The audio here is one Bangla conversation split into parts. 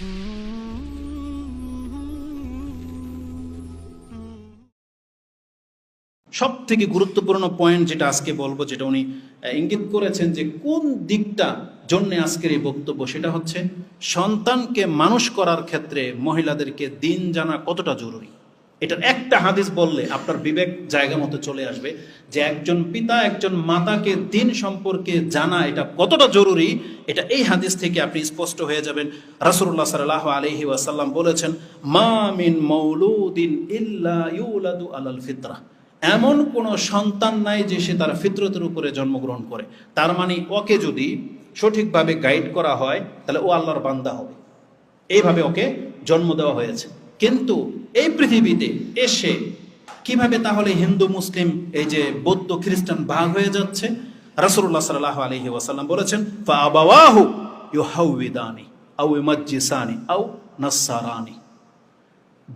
সব থেকে গুরুত্বপূর্ণ পয়েন্ট যেটা আজকে বলব, যেটা উনি ইঙ্গিত করেছেন যে কোন দিকটা জন্য আজকের এই বক্তব্য, সেটা হচ্ছে সন্তানকে মানুষ করার ক্ষেত্রে মহিলাদেরকে দিন জানা কতটা জরুরি। এটার একটা হাদিস বললে আপনার বিবেক জায়গা মতো চলে আসবে যে একজন পিতা, একজন মাতাকে দিন সম্পর্কে জানা এটা কতটা জরুরি, এটা এই হাদিস থেকে আপনি স্পষ্ট হয়ে যাবেন। রাসূলুল্লাহ সাল্লাল্লাহু আলাইহি ওয়াসাল্লাম বলেছেন, মা মিন মাউলুদিন ইল্লা ইউলাদু আলাল ফিতরা। এমন কোনো সন্তান নাই যে সে তার ফিতরতের উপরে জন্মগ্রহণ করে। তার মানে ওকে যদি সঠিকভাবে গাইড করা হয়, তাহলে ও আল্লাহর বান্দা হবে। এইভাবে ওকে জন্ম দেওয়া হয়েছে। কিন্তু এই পৃথিবীতে এসে কীভাবে তাহলে হিন্দু, মুসলিম, এই যে বৌদ্ধ, খ্রিস্টান ভাগ হয়ে যাচ্ছে? রাসূলুল্লাহ সাল্লাল্লাহু আলাইহি ওয়াসাল্লাম বলেছেন ফা আবাওয়াহু ইউহাউইদানি আও ইমাজ্জিসানি আও নাসারানি।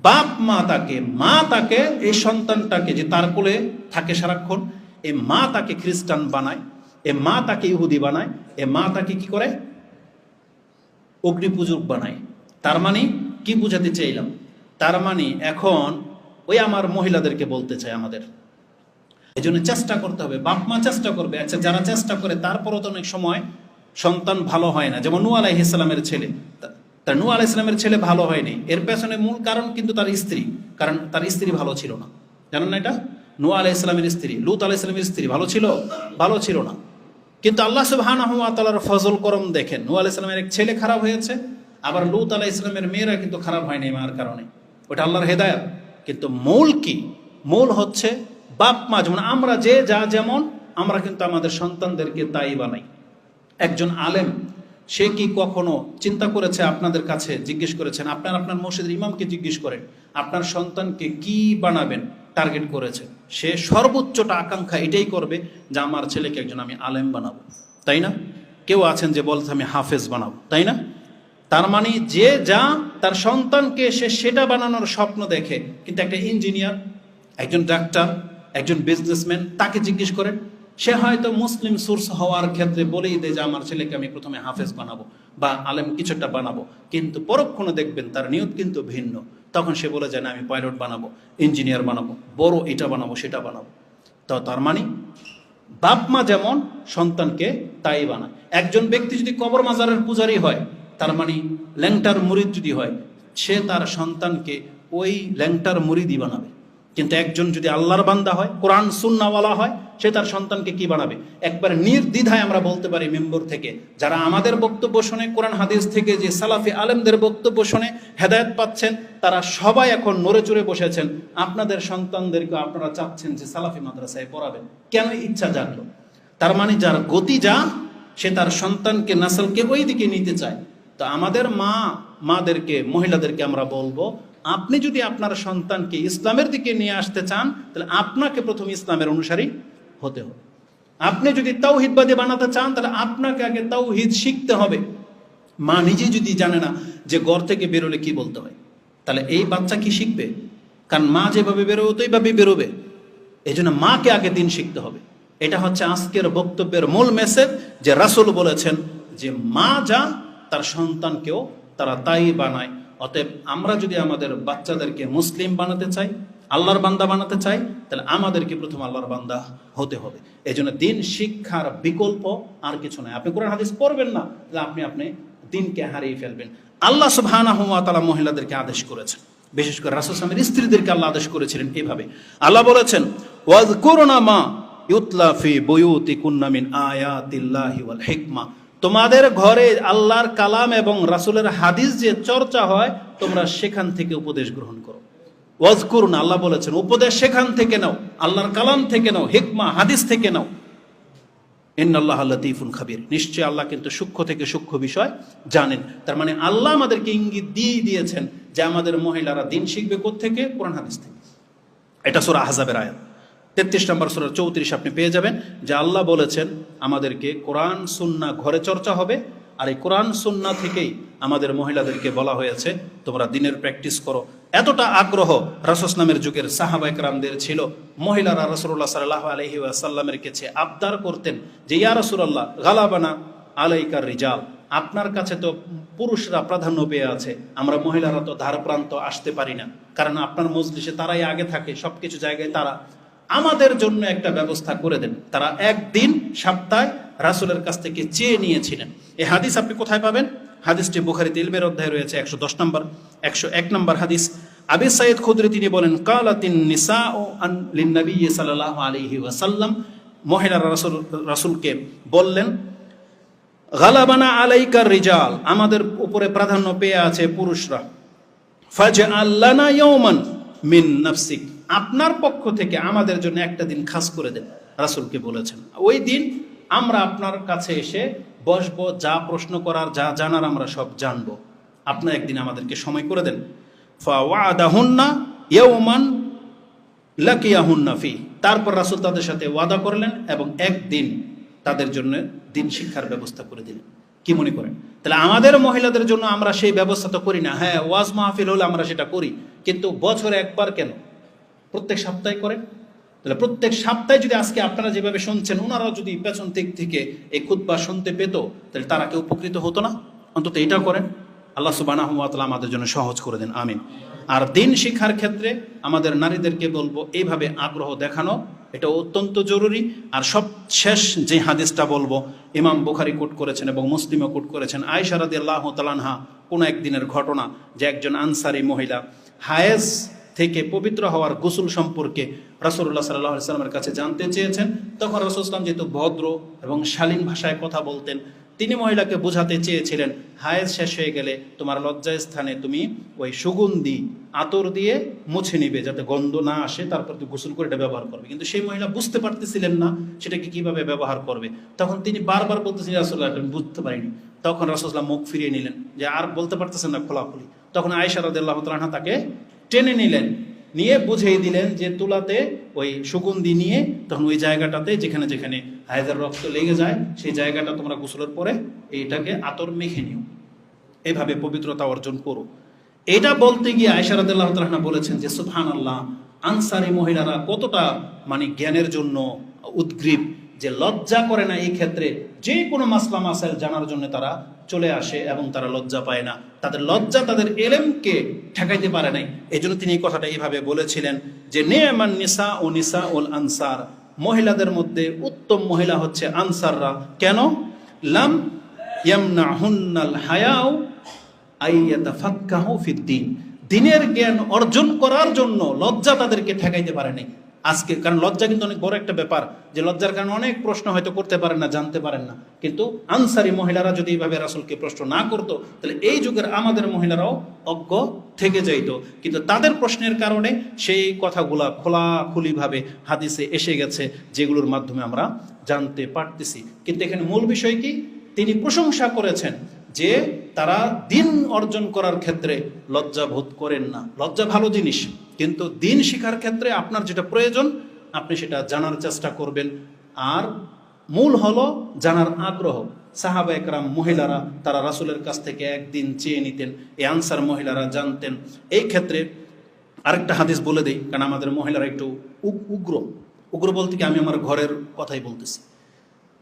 বাপ মা তাকে মা তাকে, এই সন্তানটাকে যে তার কোলে থাকে সারাক্ষণ, এ মা তাকে খ্রিস্টান বানায়, এ মা তাকে ইহুদি বানায়, এ মা তাকে কি করে? অগ্নিপূজক বানায়। তার মানে কি বুঝাতে চাইলাম? তার মানে এখন ওই আমার মহিলাদেরকে বলতে চাই আমাদের। এই জন্য চেষ্টা করতে হবে। বাপ মা চেষ্টা করবে। আচ্ছা যারা চেষ্টা করে, তারপরও তো অনেক সময় সন্তান ভালো হয় না। যেমন নু আলাইহ ইসলামের ছেলে। তার নু আলাহ ইসলামের ছেলে ভালো হয়নি। এর পেছনে মূল কারণ কিন্তু তার স্ত্রী। কারণ তার স্ত্রী ভালো ছিল না। জানেন না এটা? নু আলাহ ইসলামের স্ত্রী। লুত আলাহ ইসলামের স্ত্রী। ভালো ছিল? ভালো ছিল না। কিন্তু আল্লাহ সুবাহার ফজল করম দেখেন। নু আলাহ ইসলামের এক ছেলে খারাপ হয়েছে। আবার লুত আলাহ ইসলামের মেয়েরা কিন্তু খারাপ হয়নি মার কারণে। ওটা আল্লাহর হেদায়ত। কিন্তু মূল কি? মূল হচ্ছে বাপ, মা, যেমন আমরা যে যা যেমন, আমরা কিন্তু আমাদের সন্তানদেরকে তাই বানাই। একজন আলেম, সে কি কখনো চিন্তা করেছে আপনাদের কাছে, জিজ্ঞেস করেছেন, আপনার আপনার মসজিদের ইমামকে জিজ্ঞেস করেন, আপনার সন্তানকে কি বানাবেন? টার্গেট করেছে। সে সর্বোচ্চটা আকাঙ্ক্ষা এটাই করবে যে আমার ছেলেকে একজন আমি আলেম বানাবো। তাই না? কেউ আছেন যে বলছে, আমি হাফেজ বানাবো। তাই না? তার মানে যে যা তার সন্তানকে সে সেটা বানানোর স্বপ্ন দেখে, কিন্তু একটা ইঞ্জিনিয়ার, একজন ডাক্তার, একজন বিজনেসম্যান তাকে জিজ্ঞেস করেন সে হয়তো মুসলিম সোর্স হওয়ার ক্ষেত্রে বলেই দেয় যে আমার ছেলেকে আমি প্রথমে হাফেজ বানাবো বা আলেম কিছুটা বানাবো। কিন্তু পরক্ষণে দেখবেন তার নিয়ত কিন্তু ভিন্ন। তখন সে বলে যায় না, আমি পাইলট বানাবো ইঞ্জিনিয়ার বানাবো, বড় এটা বানাবো, সেটা বানাবো। তো তার মানে বাপ মা যেমন সন্তানকে তাই বানায়। একজন ব্যক্তি যদি কবর মাজারের পূজারী হয় তার মানে ল্যাংটার মুরিদ যদি হয়, সে তার সন্তানকে ওই ল্যাংটার মুরিদই বানাবে। কিন্তু একজন যদি আল্লাহর বান্দা হয়, কোরআন সুন্নাওয়ালা হয়, সে তার সন্তানকে কি বানাবে? একবারে নির্দ্বিধায় আমরা বলতে পারি মেম্বর থেকে, যারা আমাদের বক্তব্য শোনে, কোরআন হাদিস থেকে যে সালাফি আলেমদের বক্তব্য শুনে, হেদায়ত পাচ্ছেন, তারা সবাই এখন নড়ে চড়ে বসেছেন, আপনাদের সন্তানদেরকে আপনারা চাচ্ছেন যে সালাফি মাদ্রাসায় পড়াবেন। কেন ইচ্ছা জাগলো? তার মানে যার গতি যা সে তার সন্তানকে নাসলকে ওই দিকে নিতে চায়। তো আমাদের মা, মাদেরকে, মহিলাদেরকে আমরা বলব, আপনি যদি আপনার সন্তানকে ইসলামের দিকে নিয়ে আসতে চান, তাহলে আপনাকে প্রথম ইসলামের অনুসারী হতে হবে। আপনি যদি তাওহিদবাদী বানাতে চান, তাহলে আপনাকে আগে তাওহিদ শিখতে হবে। মা নিজে যদি জানে না যে ঘর থেকে বেরোলে কি বলতে হয়, তাহলে এই বাচ্চা কি শিখবে? কারণ মা যেভাবে বেরোবে তো এইভাবে বেরোবে। এই জন্য মাকে আগে দিন শিখতে হবে। এটা হচ্ছে আজকের বক্তব্যের মূল মেসেজ যে রাসূল বলেছেন যে মা যা তার সন্তানকেও তারা তাই বানায়। অতএব আমরা যদি আমাদের বাচ্চাদেরকে মুসলিম বানাতে চাই, আল্লাহর বান্দা বানাতে চাই, তাহলে আমাদেরকে প্রথম আল্লাহর বান্দা হতে হবে। এই জন্য দিন শিক্ষার বিকল্প আর কিছু নয় আপনি কোরআন, হাদিস পড়বেন না, তাহলে আপনি আপনি দিনকে হারিয়ে ফেলবেন। আল্লাহ সুবহানাহু ওয়া তাআলা মহিলাদেরকে আদেশ করেছেন। বিশেষ করে রাসূল সাল্লাল্লাহু স্ত্রীদেরকে আল্লাহ আদেশ করেছিলেন এইভাবে আল্লাহ বলেছেন ওয়াজ করোনা মা ইউতলা ফি বুয়ুতিকুন্না মিন আয়াতিল্লাহি ওয়াল হিকমা। তোমাদের ঘরে আল্লাহর কালাম এবং রাসূলের হাদিস যে চর্চা হয়, তোমরা সেখান থেকে উপদেশ গ্রহণ করো। ওয়াজ করুন আল্লাহ বলেছেন, উপদেশ সেখান থেকে নাও, আল্লাহর কালাম থেকে নাও, হিকমা, হাদিস থেকে নাও। ইন্নাল্লাহ লতিফুন খাবির। নিশ্চয় আল্লাহ কিন্তু সূক্ষ্ম থেকে সূক্ষ্ম বিষয় জানেন। তার মানে আল্লাহ আমাদেরকে ইঙ্গিত দিয়ে দিয়েছেন যে আমাদের মহিলারা দিন শিখবে থেকে কোরআন হাদিস থেকে। এটা সুরা আহজাবের আয়াত। তেত্রিশ নম্বর সুরা চৌত্রিশ আপনি পেয়ে যাবেন, যে আল্লাহ বলেছেন, আমাদেরকে কোরআন, সুন্না ঘরে চর্চা হবে, আর এই কোরআন, সুন্না থেকেই আমাদের মহিলাদেরকে বলা হয়েছে, তোমরা দিনের প্র্যাকটিস করো। এতটা আগ্রহ রাসুসলামের যুগের সাহাবাইকরামদের ছিল, মহিলারা রসুল্লাহ সাল্লাহ আলহি আসাল্লামের কাছে আবদার করতেন যে, ইয়া রসুল্লাহ গালাবানা আলাইকার রিজাল, আপনার কাছে তো পুরুষরা প্রাধান্য পেয়ে আছে, আমরা মহিলারা তো ধার প্রান্ত আসতে পারি না, কারণ আপনার মজলিসে তারাই আগে থাকে, সবকিছু জায়গায় তারা আমাদের জন্য একটা ব্যবস্থা করে দেন। তারা একদিন সপ্তাহে রাসুলের কাছ থেকে চেয়ে নিয়েছিলেন। এই হাদিস আপনি কোথায় পাবেন? হাদিসটি বুখারিতে ইলমের অধ্যায় রয়েছে একশো দশ নম্বর, একশো এক নম্বর হাদিস। আবি সাইদ খুদরি তিনি বলেন, কালাতিন নিসা ও আন লিন্নবী সাল্লাহ আলহি ওয়াসাল্লাম। মহিলারা রাসুল, রাসুলকে বললেন, গালাবানা আলাইকার রিজাল, আমাদের উপরে প্রাধান্য পেয়ে আছে পুরুষরা। ফাজে আল্লানা ইয়ৌমান মিন নাফসিক। আপনার পক্ষ থেকে আমাদের জন্য একটা দিন খাস করে দেন, রাসুলকে বলেছেন। ওই দিন আমরা আপনার কাছে এসে বসবো, যা প্রশ্ন করার, যা জানার আমরা সব জানব। আপনার একদিন আমাদেরকে সময় করে দেন। ফি। তারপর রাসুল তাদের সাথে ওয়াদা করলেন এবং একদিন তাদের জন্য দিন শিক্ষার ব্যবস্থা করে দিলেন। কি মনে করেন? তাহলে আমাদের মহিলাদের জন্য আমরা সেই ব্যবস্থা তো করি না। হ্যাঁ ওয়াজ মাহফিল হলে আমরা সেটা করি, কিন্তু বছরে একবার কেন? প্রত্যেক সপ্তাহে করেন। তাহলে প্রত্যেক সপ্তাহে যদি আজকে আপনারা যেভাবে শুনছেন, ওনারাও যদি পেছন দিক থেকে এই খুতবা শুনতে পেত, তাহলে তারা কেউ উপকৃত হতো না। অন্তত এটা করেন। আল্লাহ তাআলা আমাদের জন্য সহজ করে দেন। আমিন। আর দিন শিক্ষার ক্ষেত্রে আমাদের নারীদেরকে বলব, এইভাবে আগ্রহ দেখানো, এটা অত্যন্ত জরুরি। আর সব শেষ যে হাদিসটা বলব, ইমাম বুখারি কোট করেছেন এবং মুসলিমও কোট করেছেন। আয়সা রাদি আল্লাহ তালানহা কোনো একদিনের ঘটনা যে একজন আনসারি মহিলা হায়েস থেকে পবিত্র হওয়ার গোসল সম্পর্কে রাসুল্লাহ সাল্লাহ সাল্লামের কাছে জানতে চেয়েছেন। তখন রাসুল ইসলাম যেহেতু ভদ্র এবং শালীন ভাষায় কথা বলতেন, তিনি মহিলাকে বোঝাতে চেয়েছিলেন হায়েজ শেষ হয়ে গেলে তোমার লজ্জায় স্থানে তুমি ওই সুগন্ধি আতর দিয়ে মুছে নিবে যাতে গন্ধ না আসে, তারপর তুমি গোসল করে এটা ব্যবহার করবে। কিন্তু সেই মহিলা বুঝতে পারতেছিলেন না সেটাকে কীভাবে ব্যবহার করবে। তখন তিনি বারবার বলতেছিলেন রাসুল্লাহ বুঝতে পারিনি। তখন রাসুল্লাহ মুখ ফিরিয়ে নিলেন যে আর বলতে পারতেছেন না খোলাখুলি। তখন তাআলা তাকে টেনে নিলেন। নিয়ে বুঝিয়ে দিলেন যে তুলাতে ওই সুগন্ধি নিয়ে তখন ওই জায়গাটাতে যেখানে যেখানে হায়দার রক্ত লেগে যায়, সেই জায়গাটা তোমরা গোসলের পরে এইটাকে আতর মেখে নিও। এভাবে পবিত্রতা অর্জন করো। এটা বলতে গিয়ে আয়সারাদুল্লাহ তালহা বলেছেন যে সুফহান আল্লাহ আনসারি মহিলারা কতটা মানে জ্ঞানের জন্য উদ্গ্রীব যে লজ্জা করে না এই ক্ষেত্রে যে কোনো মাসলা মাসাইল জানার জন্য তারা চলে আসে এবং তারা লজ্জা পায় না। তাদের লজ্জা তাদের এলেমকে ঠেকাইতে পারে নাই। এই জন্য তিনি কথাটা এইভাবে বলেছিলেন যে নেমান নিসা ও নিসা উল আনসার। মহিলাদের মধ্যে উত্তম মহিলা হচ্ছে আনসাররা। কেন? লাম হায়াও ফিদ্দিন দিনের জ্ঞান অর্জন করার জন্য লজ্জা তাদেরকে ঠেকাইতে পারে নাই। আজকে, কারণ লজ্জা কিন্তু অনেক বড় একটা ব্যাপার, যে লজ্জার কারণে অনেক প্রশ্ন হয়তো করতে পারেন না, জানতে পারেন না। কিন্তু আনসারি মহিলারা যদি এইভাবে রাসুলকে প্রশ্ন না করতো, তাহলে এই যুগের আমাদের মহিলারাও অজ্ঞ থেকে যাইত। কিন্তু তাদের প্রশ্নের কারণে সেই কথাগুলা খোলাখুলিভাবে হাদিসে এসে গেছে, যেগুলোর মাধ্যমে আমরা জানতে পারতেছি। কিন্তু এখানে মূল বিষয় কি? তিনি প্রশংসা করেছেন যে তারা দিন অর্জন করার ক্ষেত্রে লজ্জা বোধ করেন না। লজ্জা ভালো জিনিস। কিন্তু দিন শিখার ক্ষেত্রে আপনার যেটা প্রয়োজন, আপনি সেটা জানার চেষ্টা করবেন। আর মূল হলো জানার আগ্রহ। সাহাবা একরাম মহিলারা, তারা রাসুলের কাছ থেকে একদিন চেয়ে নিতেন, এই আনসার মহিলারা জানতেন। এই ক্ষেত্রে আরেকটা হাদিস বলে দেই, কারণ আমাদের মহিলারা একটু উগ- উগ্র। উগ্র বলতে কি আমি আমার ঘরের কথাই বলতেছি।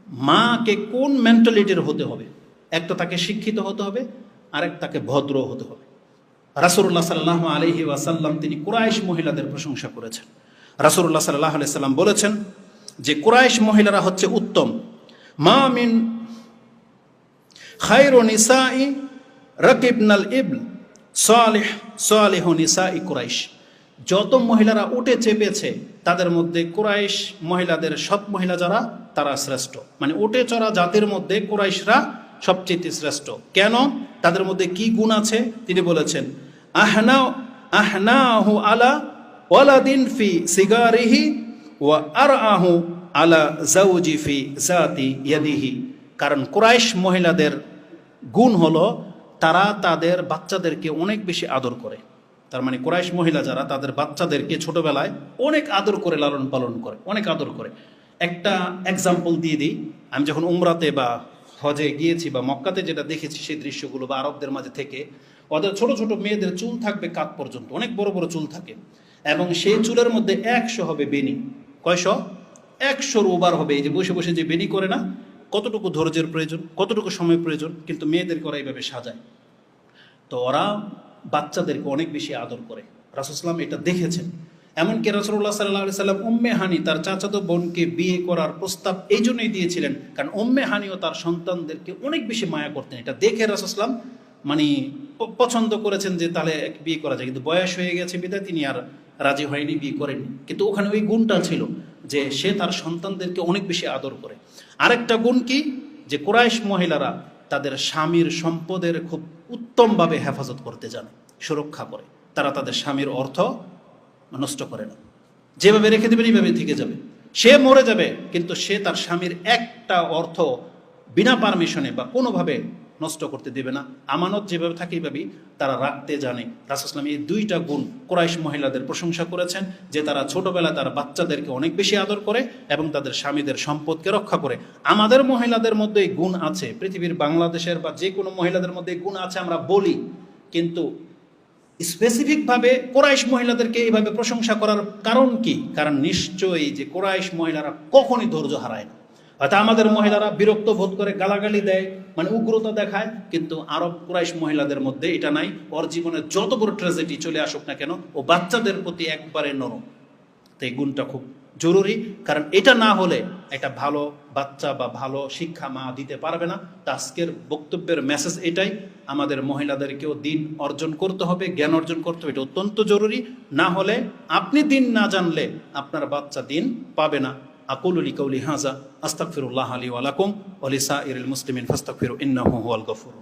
মাকে কোন মেন্টালিটির হতে হবে? একটা তাকে শিক্ষিত হতে হবে, আরেক তাকে ভদ্র হতে হবে। রাসুল্লাহ সাল্লাহ আলহি ওয়াসাল্লাম, তিনি কুরাইশ মহিলাদের প্রশংসা করেছেন। রাসুল্লাহ সাল্লাহ সাল্লাম বলেছেন যে কুরাইশ মহিলারা হচ্ছে উত্তম। মা মিন খাইর নিসাই রকিবনাল ইবল, সালেহ সালেহ নিসাই কুরাইশ। যত মহিলারা উঠে চেপেছে, তাদের মধ্যে কুরাইশ মহিলাদের সব মহিলা যারা, তারা শ্রেষ্ঠ। মানে উঠে চড়া জাতির মধ্যে কুরাইশরা সবচেয়ে শ্রেষ্ঠ। কেন? তাদের মধ্যে কি গুণ আছে? তিনি বলেছেন আলা ওয়ালাদিন ফি ওয়া আর আলা ফি জাতি কারণ কুরাইশ মহিলাদের গুণ হলো তারা তাদের বাচ্চাদেরকে অনেক বেশি আদর করে। তার মানে কুরাইশ মহিলা যারা তাদের বাচ্চাদেরকে ছোটবেলায় অনেক আদর করে, লালন পালন করে, অনেক আদর করে। একটা এক্সাম্পল দিয়ে দিই। আমি যখন উমরাতে বা হজে গিয়েছি বা মক্কাতে যেটা দেখেছি সেই দৃশ্যগুলো বা আরবদের মাঝে থেকে ওদের ছোট ছোট মেয়েদের চুল থাকবে কাত পর্যন্ত, অনেক বড় বড় চুল থাকে। এবং সেই চুলের মধ্যে একশো হবে বেনি কয়শো? একশোর ওভার হবে। এই যে বসে বসে যে বেনি করে না, কতটুকু ধৈর্যের প্রয়োজন, কতটুকু সময় প্রয়োজন, কিন্তু মেয়েদেরকে ওরা এইভাবে সাজায়। তো ওরা বাচ্চাদেরকে অনেক বেশি আদর করে। রাসুসলাম এটা দেখেছেন। এমনকি রাসুল্লাহ সাল্লাহ সাল্লাম উম্মে হানি, তার চাচাতো বোনকে বিয়ে করার প্রস্তাব এই জন্যই দিয়েছিলেন, কারণ উম্মে হানিও তার সন্তানদেরকে অনেক বেশি মায়া করতেন। এটা দেখে রাসুসলাম মানে পছন্দ করেছেন যে তাহলে বিয়ে করা যায়, কিন্তু বয়স হয়ে গেছে বিদায়, তিনি আর রাজি হয়নি, বিয়ে করেননি। কিন্তু ওখানে ওই গুণটা ছিল যে সে তার সন্তানদেরকে অনেক বেশি আদর করে। আরেকটা গুণ কি? যে কোরাইশ মহিলারা তাদের স্বামীর সম্পদের খুব উত্তমভাবে হেফাজত করতে জানে, সুরক্ষা করে। তারা তাদের স্বামীর অর্থ নষ্ট করে না। যেভাবে রেখে দেবেন এইভাবে থেকে যাবে। সে মরে যাবে, কিন্তু সে তার স্বামীর একটা অর্থ বিনা পারমিশনে বা কোনোভাবে নষ্ট করতে দেবে না। আমানত যেভাবে থাকে, এইভাবেই তারা রাখতে জানে। রাসুসলাম এই দুইটা গুণ কোরাইশ মহিলাদের প্রশংসা করেছেন, যে তারা ছোটবেলায় তার বাচ্চাদেরকে অনেক বেশি আদর করে এবং তাদের স্বামীদের সম্পদকে রক্ষা করে। আমাদের মহিলাদের মধ্যে এই গুণ আছে। পৃথিবীর বাংলাদেশের বা যে কোনো মহিলাদের মধ্যে এই গুণ আছে, আমরা বলি। কিন্তু স্পেসিফিকভাবে কোরাইশ মহিলাদেরকে এইভাবে প্রশংসা করার কারণ কি? কারণ নিশ্চয়ই যে কোরাইশ মহিলারা কখনই ধৈর্য হারায় না। হয়তো আমাদের মহিলারা বিরক্ত বোধ করে, গালাগালি দেয় মানে উগ্রতা দেখায়, কিন্তু আরব কুরাইশ মহিলাদের মধ্যে এটা নাই। ওর জীবনে যত বড় ট্র্যাজেডি চলে আসুক না কেন, ও বাচ্চাদের প্রতি একবারে নরম। তো এই গুণটা খুব জরুরি, কারণ এটা না হলে একটা ভালো বাচ্চা বা ভালো শিক্ষা মা দিতে পারবে না। আজকের বক্তব্যের মেসেজ এটাই, আমাদের মহিলাদেরকেও দিন অর্জন করতে হবে, জ্ঞান অর্জন করতে হবে, এটা অত্যন্ত জরুরি। না হলে আপনি দিন না জানলে আপনার বাচ্চা দিন পাবে না। আকুলুলি কৌলি হাজা আস্তাকফিরুল্লাহ আলী আলাকুম অলিসা ইরুল মুসলিমিন ফাস্তাকফিরু ইন্নাহু আল গফুর